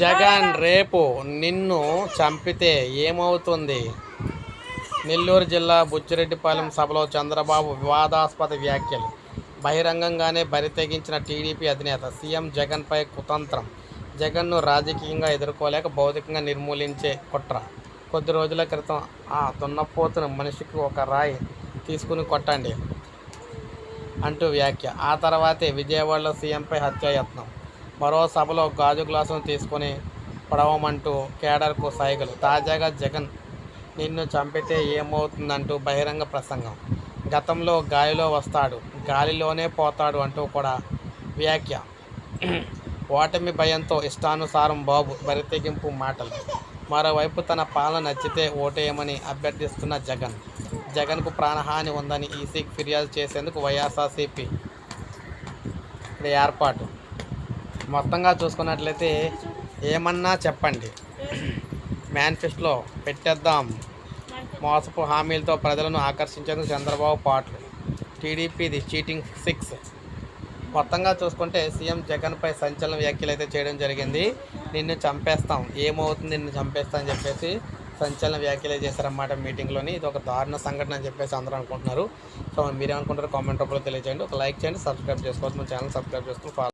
జగన్ రేపు నిన్ను చంపితే ఏమవుతుంది? నెల్లూరు జిల్లా బుచ్చిరెడ్డిపాలెం సభలో చంద్రబాబు వివాదాస్పద వ్యాఖ్యలు. బహిరంగంగానే బరితెగించిన టీడీపీ అధినేత సీఎం జగన్పై కుతంత్రం. జగన్ను రాజకీయంగా ఎదుర్కోలేక భౌతికంగా నిర్మూలించే కుట్ర. కొద్ది రోజుల క్రితం ఆ దున్నపోతును మనిషికి ఒక రాయి తీసుకుని కొట్టండి అంటూ వ్యాఖ్య. ఆ తర్వాతే విజయవాడలో సీఎంపై హత్యాయత్నం. మరో సభలో గాజు గ్లాసును తీసుకొని పడవమంటూ కేడర్కు సైగలు. తాజాగా జగన్ నిన్ను చంపితే ఏమవుతుందంటూ బహిరంగ ప్రసంగం. గతంలో గాలిలో వస్తాడు గాలిలోనే పోతాడు అంటూ కూడా వ్యాఖ్య. ఓటమి భయంతో ఇష్టానుసారం బాబు బరితెగింపు మాటలు. మరోవైపు తన పాలన నచ్చితే ఓటేయమని అభ్యర్థిస్తున్న జగన్. జగన్కు ప్రాణహాని ఉందని ఈసీకి ఫిర్యాదు చేసేందుకు వైఎస్ఆర్సీపీ ఏర్పాటు. మొత్తంగా చూసుకున్నట్లయితే ఏమన్నా చెప్పండి. మేనిఫెస్టోలో పెట్టేద్దాం. మోసపు హామీలతో ప్రజలను ఆకర్షించేందుకు చంద్రబాబు పాటలు. టీడీపీది చీటింగ్ సిక్స్ మొత్తంగా చూసుకుంటే సీఎం జగన్పై సంచలన వ్యాఖ్యలు అయితే చేయడం జరిగింది. నిన్ను చంపేస్తాం. ఏమవుతుంది నిన్ను చంపేస్తాం అని చెప్పేసి సంచలన వ్యాఖ్యలు చేశారన్నమాట మీటింగ్లోని ఇది ఒక దారుణ సంఘటన అని చెప్పేసి అందరూ అనుకుంటున్నారు. సో మీరేమనుకుంటారు కామెంట్ రూపంలో తెలియజేయండి ఒక లైక్ చేయండి సబ్స్క్రైబ్ చేసుకోవచ్చు మన ఛానల్ సబ్స్క్రైబ్ చేసుకుని ఫాలో